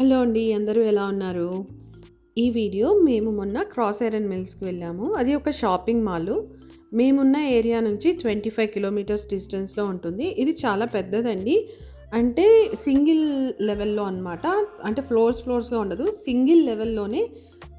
Hello అండి అందరూ ఎలా ఉన్నారు? ఈ వీడియో మేము మొన్న క్రాస్ ఐరన్ మిల్స్కి వెళ్ళాము. అది ఒక షాపింగ్ మాల్. మేమున్న ఏరియా నుంచి ట్వంటీ ఫైవ్ కిలోమీటర్స్ డిస్టెన్స్లో ఉంటుంది. ఇది చాలా పెద్దదండి. అంటే సింగిల్ లెవెల్లో అనమాట అంటే ఫ్లోర్స్ ఫ్లోర్స్గా ఉండదు. సింగిల్ లెవెల్లోనే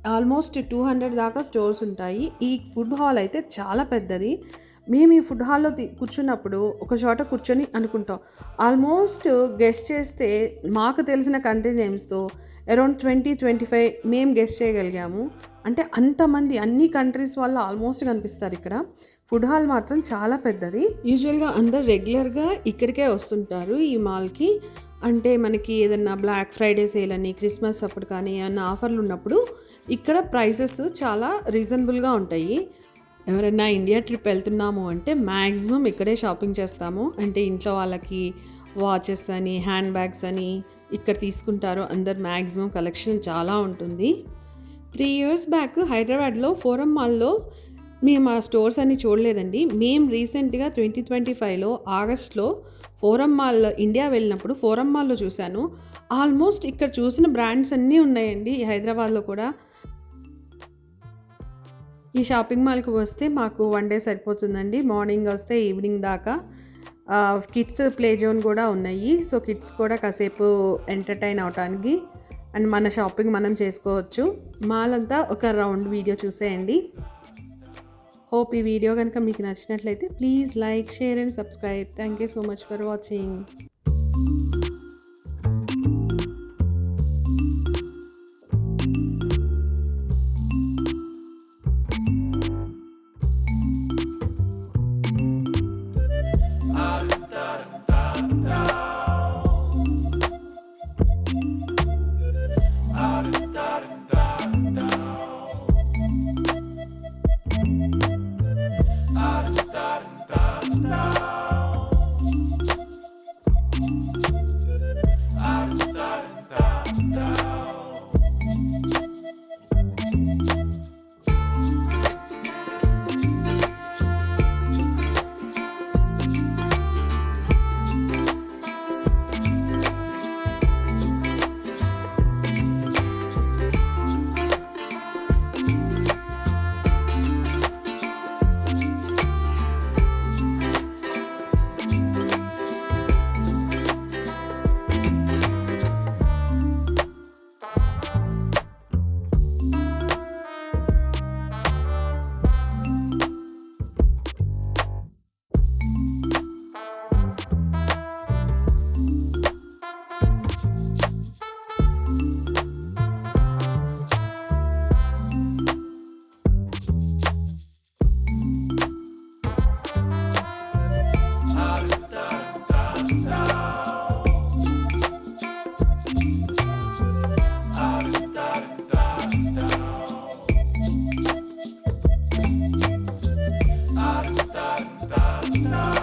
ఆల్మోస్ట్ టూ హండ్రెడ్ దాకా స్టోర్స్ ఉంటాయి. ఈ ఫుడ్ హాల్ అయితే చాలా పెద్దది. మేము ఈ ఫుడ్ హాల్లో కూర్చున్నప్పుడు ఒక చోట కూర్చొని అనుకుంటాం. ఆల్మోస్ట్ గెస్ట్ చేస్తే మాకు తెలిసిన కంట్రీ నేమ్స్తో అరౌండ్ ట్వంటీ ట్వంటీ ఫైవ్ మేము గెస్ట్ చేయగలిగాము. అంటే అంతమంది అన్ని కంట్రీస్ వాళ్ళు ఆల్మోస్ట్ కనిపిస్తారు ఇక్కడ. ఫుడ్ హాల్ మాత్రం చాలా పెద్దది. యూజువల్గా అందరు రెగ్యులర్గా ఇక్కడికే వస్తుంటారు ఈ మాల్కి. అంటే మనకి ఏదన్నా బ్లాక్ ఫ్రైడే సేల్ అని క్రిస్మస్ అప్పుడు కానీ ఏమన్నా ఆఫర్లు ఉన్నప్పుడు ఇక్కడ ప్రైసెస్ చాలా రీజనబుల్గా ఉంటాయి. ఎవరైనా ఇండియా ట్రిప్ వెళ్తున్నాము అంటే మ్యాక్సిమం ఇక్కడే షాపింగ్ చేస్తాము. అంటే ఇంట్లో వాళ్ళకి వాచెస్ అని హ్యాండ్ బ్యాగ్స్ అని ఇక్కడ తీసుకుంటారు. అందరు మ్యాక్సిమం కలెక్షన్ చాలా ఉంటుంది. త్రీ ఇయర్స్ బ్యాక్ హైదరాబాద్లో ఫోరం మాల్లో మేము ఆ స్టోర్స్ అన్ని చూడలేదండి. మేము రీసెంట్గా ట్వంటీ ట్వంటీ ఫైవ్లో ఆగస్ట్లో ఫోరం మాల్ ఇండియా వెళ్ళినప్పుడు ఫోరం మాల్లో చూశాను. ఆల్మోస్ట్ ఇక్కడ చూసిన బ్రాండ్స్ అన్నీ ఉన్నాయండి హైదరాబాద్లో కూడా. ఈ షాపింగ్ మాల్కి వస్తే మాకు వన్ డే సరిపోతుందండి. మార్నింగ్ వస్తే ఈవినింగ్ దాకా. కిడ్స్ ప్లే జోన్ కూడా ఉన్నాయి. సో కిడ్స్ కూడా కాసేపు ఎంటర్టైన్ అవటానికి అండ్ మన షాపింగ్ మనం చేసుకోవచ్చు. మాల్ అంతా ఒక రౌండ్ వీడియో చూసేయండి. హోప్ ఈ వీడియో కనుక మీకు నచ్చినట్లయితే please like share and subscribe. Thank you so much for watching. Stop.